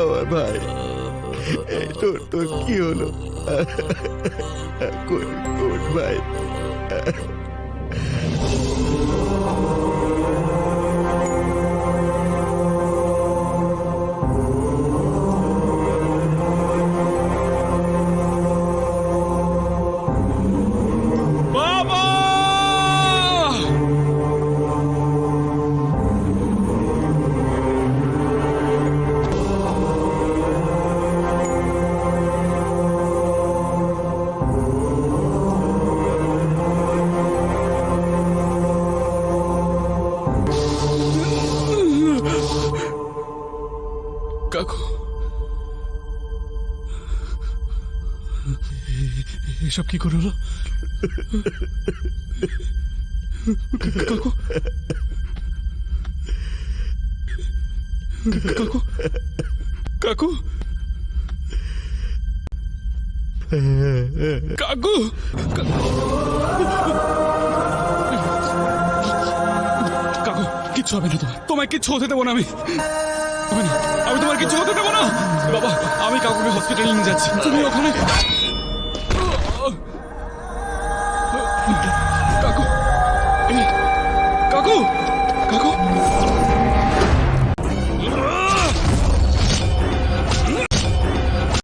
আমার ভাই। এই তোর তোর কি হলো? কোন কোন ভাই? কাকু এসব কি করে হলো? কাকু। কাকু। কাকু। কাকু। কাকু, কিচ্ছু হবে না তোমার তোমায় কিচ্ছু হতে দেবো না আমি। হবে না, আমি তোমার কিছু হতে দেবো না। বাবা, আমি কাকুকে হসপিটালে নিয়ে যাচ্ছি। তুমি ওখানে কাকু কাকু কাকু।